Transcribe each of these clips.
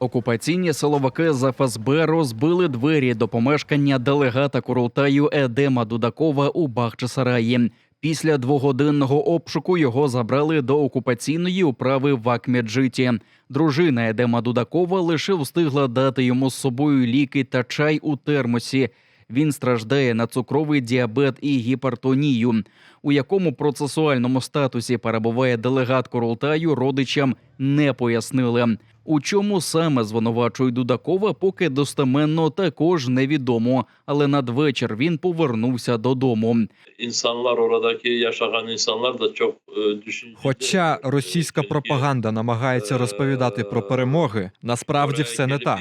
Окупаційні силовики з ФСБ розбили двері до помешкання делегата Курултаю Едема Дудакова у Бахчисараї. Після двогодинного обшуку його забрали до окупаційної управи в Акмеджиті. Дружина Едема Дудакова лише встигла дати йому з собою ліки та чай у термосі. Він страждає на цукровий діабет і гіпертонію. У якому процесуальному статусі перебуває делегат Королтаю, родичам не пояснили. У чому саме звинувачують Дудакова, поки достеменно також невідомо. Але надвечір він повернувся додому. düşünceli. Хоча російська пропаганда намагається розповідати про перемоги, насправді все не так.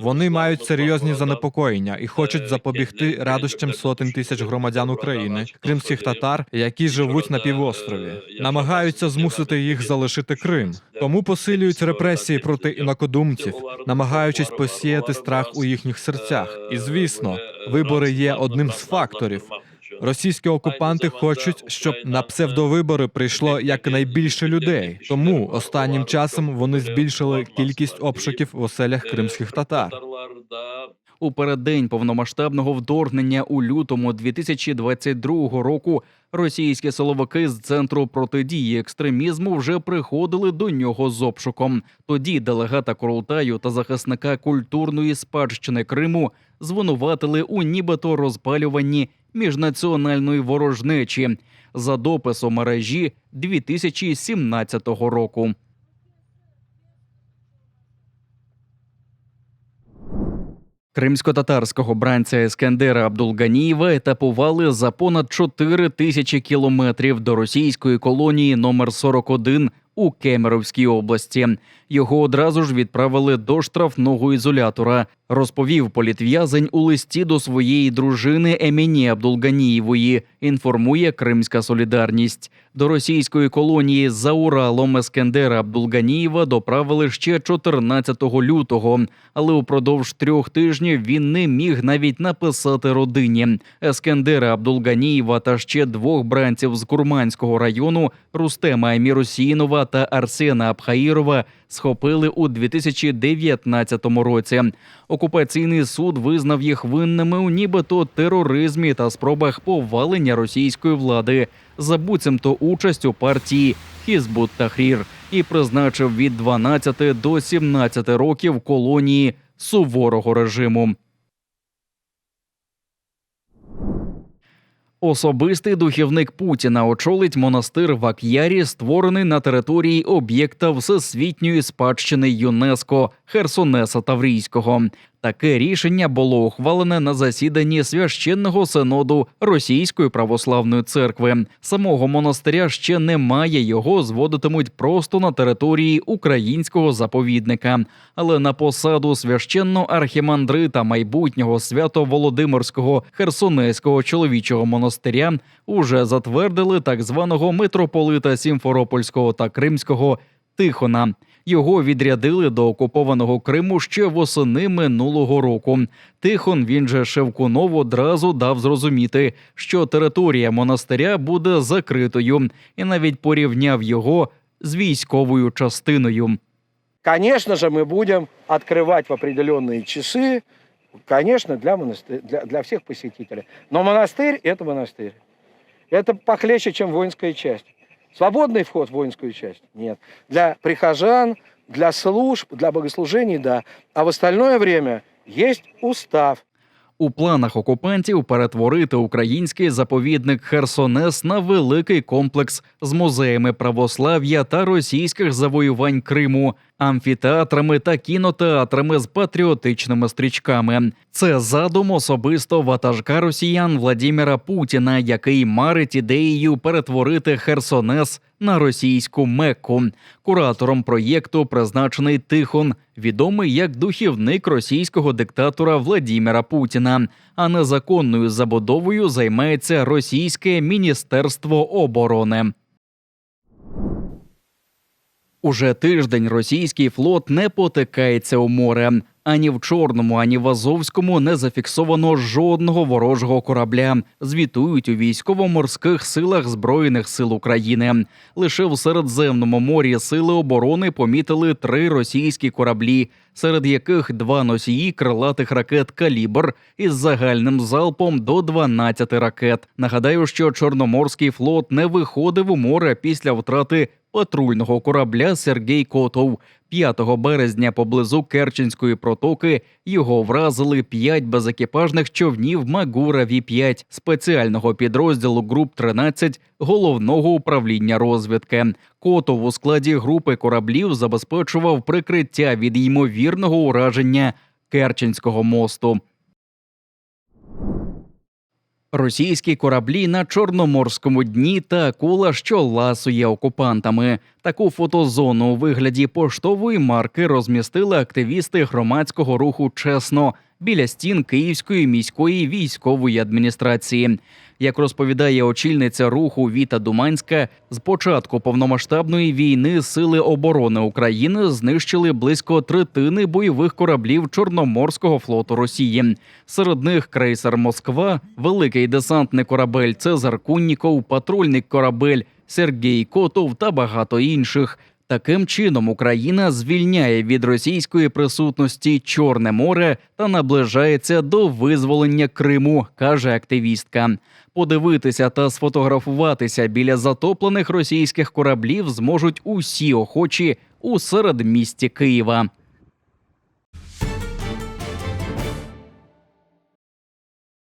Вони мають серйозні занепокоєння і хочуть запобігти радощам сотень тисяч громадян України, кримських татар, які живуть на півострові, намагаються змусити їх залишити Крим. Тому посилюють репресії проти інакодумців, намагаючись посіяти страх у їхніх серцях. І звісно, вибори є одним з факторів. Російські окупанти хочуть, щоб на псевдовибори прийшло якнайбільше людей. Тому останнім часом вони збільшили кількість обшуків в оселях кримських татар. У переддень повномасштабного вторгнення у лютому 2022 року російські силовики з центру протидії екстремізму вже приходили до нього з обшуком. Тоді делегата Королтаю та захисника культурної спадщини Криму звинуватили у нібито розпалюванні міжнаціональної ворожнечі за допис у мережі 2017 року. Кримсько-татарського бранця Ескендера Абдулганієва етапували за понад 4 тисячі кілометрів до російської колонії номер 41 у Кемеровській області. Його одразу ж відправили до штрафного ізолятора, розповів політв'язень у листі до своєї дружини Еміні Абдулганієвої. Інформує Кримська Солідарність. До російської колонії за Уралом Ескендера Абдулганієва доправили ще 14 лютого, але упродовж трьох тижнів він не міг навіть написати родині. Ескендера Абдулганієва та ще двох бранців з Курманського району Рустема Емірусінова та Арсена Абхаїрова схопили у 2019 році. Окупаційний суд визнав їх винними у нібито тероризмі та спробах повалення російської влади за буцімто участь у партії Хізбут Тахрір і призначив від 12 до 17 років колонії суворого режиму. Особистий духівник Путіна очолить монастир в Ак'ярі, створений на території об'єкта всесвітньої спадщини ЮНЕСКО Херсонеса Таврійського. Таке рішення було ухвалене на засіданні священного синоду Російської православної церкви. Самого монастиря ще немає. Його зводитимуть просто на території українського заповідника. Але на посаду священного архімандрита майбутнього свято-володимирського херсонеського чоловічого монастиря уже затвердили так званого митрополита Сімферопольського та Кримського Тихона. Його відрядили до окупованого Криму ще восени минулого року. Тихон, він же Шевкунов, одразу дав зрозуміти, що територія монастиря буде закритою, і навіть порівняв його з військовою частиною. Конечно же, мы будем открывать в определенные часы, конечно, для, монастыря, для, для всех посетителей. Но монастырь – это монастырь. Это похлеще, чем воинская часть. Свободный вход в воинскую часть – нет. Для прихожан, для служб, для богослужений – да. А в остальное время есть устав. У планах окупантів перетворити український заповідник Херсонес на великий комплекс з музеями православ'я та російських завоювань Криму, амфітеатрами та кінотеатрами з патріотичними стрічками. Це задум особисто ватажка росіян Владіміра Путіна, який марить ідеєю перетворити Херсонес на російську Мекку. Куратором проєкту призначений Тихон, відомий як духівник російського диктатора Владіміра Путіна. А незаконною забудовою займається російське міністерство оборони. Уже тиждень російський флот не потикається у море. Ані в Чорному, ані в Азовському не зафіксовано жодного ворожого корабля. Звітують у військово-морських силах Збройних сил України. Лише в Середземному морі сили оборони помітили три російські кораблі. серед яких два носії крилатих ракет Калібр із загальним залпом до 12 ракет. Нагадаю, що Чорноморський флот не виходив у море після втрати патрульного корабля Сергій Котов. 5 березня поблизу Керченської протоки його вразили п'ять безекіпажних човнів Магура Ві-5 спеціального підрозділу груп 13 головного управління розвідки. Котов у складі групи кораблів забезпечував прикриття від ймовірного ураження Керченського мосту. Російські кораблі на Чорноморському дні та акула, що ласує окупантами. Таку фотозону у вигляді поштової марки розмістили активісти громадського руху Чесно біля стін Київської міської військової адміністрації. Як розповідає очільниця руху Віта Думанська, з початку повномасштабної війни сили оборони України знищили близько третини бойових кораблів Чорноморського флоту Росії. Серед них крейсер Москва, великий десантний корабель Цезар Кунніков, патрульний корабель Сергій Котов та багато інших. Таким чином Україна звільняє від російської присутності Чорне море та наближається до визволення Криму, каже активістка. Подивитися та сфотографуватися біля затоплених російських кораблів зможуть усі охочі у середмісті Києва.